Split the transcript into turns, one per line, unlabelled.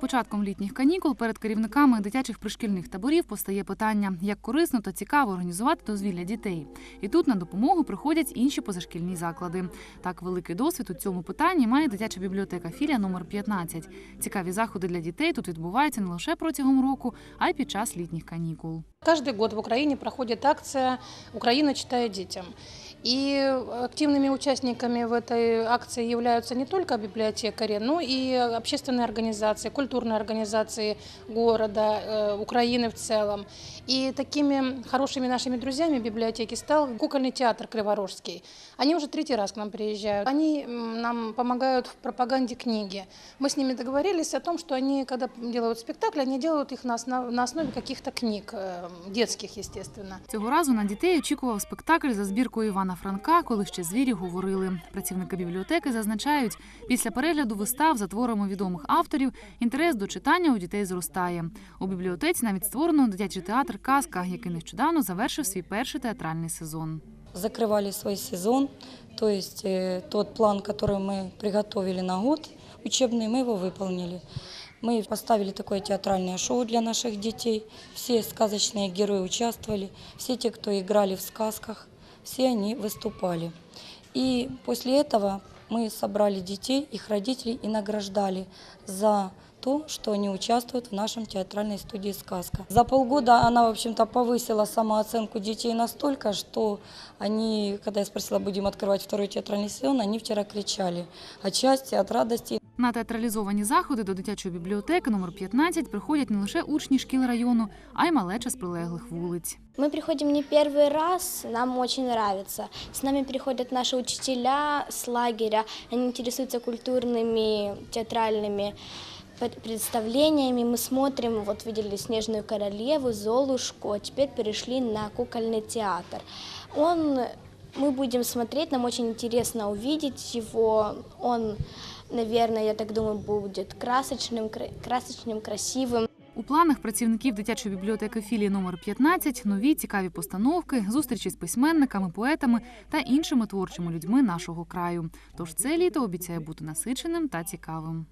початком літніх канікул перед керівниками дитячих пришкільних таборів постає питання, як корисно та цікаво організувати дозвілля дітей. І тут на допомогу приходять інші позашкільні заклади. Так, великий досвід у цьому питанні має дитяча бібліотека філія номер 15. Цікаві заходи для дітей тут відбуваються не лише протягом року, а й під час літніх канікул.
Каждый год в Украине проходит акция «Украина читает детям». И активными участниками в этой акции являются не только библиотекари, но и общественные организации, культурные организации города, э, Украины в целом. И такими хорошими нашими друзьями библиотеки стал кукольный театр Криворожский. Они уже третий раз к нам приезжают. Они нам помогают в пропаганде книги. Мы с ними договорились о том, что они, когда делают спектакли, они делают их на основ- на основе каких-то книг, э, детских, естественно.
Цього разу на дітей очікував спектакль за збіркою Івана Франка, коли ще звірі говорили. Працівники бібліотеки зазначають, після перегляду вистав за творами відомих авторів інтерес до читання у дітей зростає. У бібліотеці навіть створено дитячий театр Казка, який нещодавно завершив свій перший театральний сезон.
закрывали свой сезон, то есть э, тот план, который мы приготовили на год учебный, мы его выполнили. Мы поставили такое театральное шоу для наших детей. Все сказочные герои участвовали, все те, кто играли в сказках, все они выступали. И после этого мы собрали детей, их родителей и награждали за то, что они участвуют в нашем театральной студии «Сказка». За полгода она, в общем-то, повысила самооценку детей настолько, что они, когда я спросила, будем открывать второй театральный сезон, они вчера кричали от счастья, от радости.
На театралізовані заходи до дитячої бібліотеки номер 15 приходять не лише учні шкіл району, а й малеча з прилеглих вулиць.
Мы приходим не первый раз, нам очень нравится. С нами приходят наши учителя с лагеря, они интересуются культурными, театральными пр- представлениями. Мы смотрим, вот видели «Снежную королеву», «Золушку», а теперь перешли на кукольный театр. Он, мы будем смотреть, нам очень интересно увидеть его. Он, наверное, я так думаю, будет красочным, кра- красочным, красивым.
У планах працівників дитячої бібліотеки філії номер 15 нові цікаві постановки, зустрічі з письменниками, поетами та іншими творчими людьми нашого краю. Тож це літо обіцяє бути насиченим та цікавим.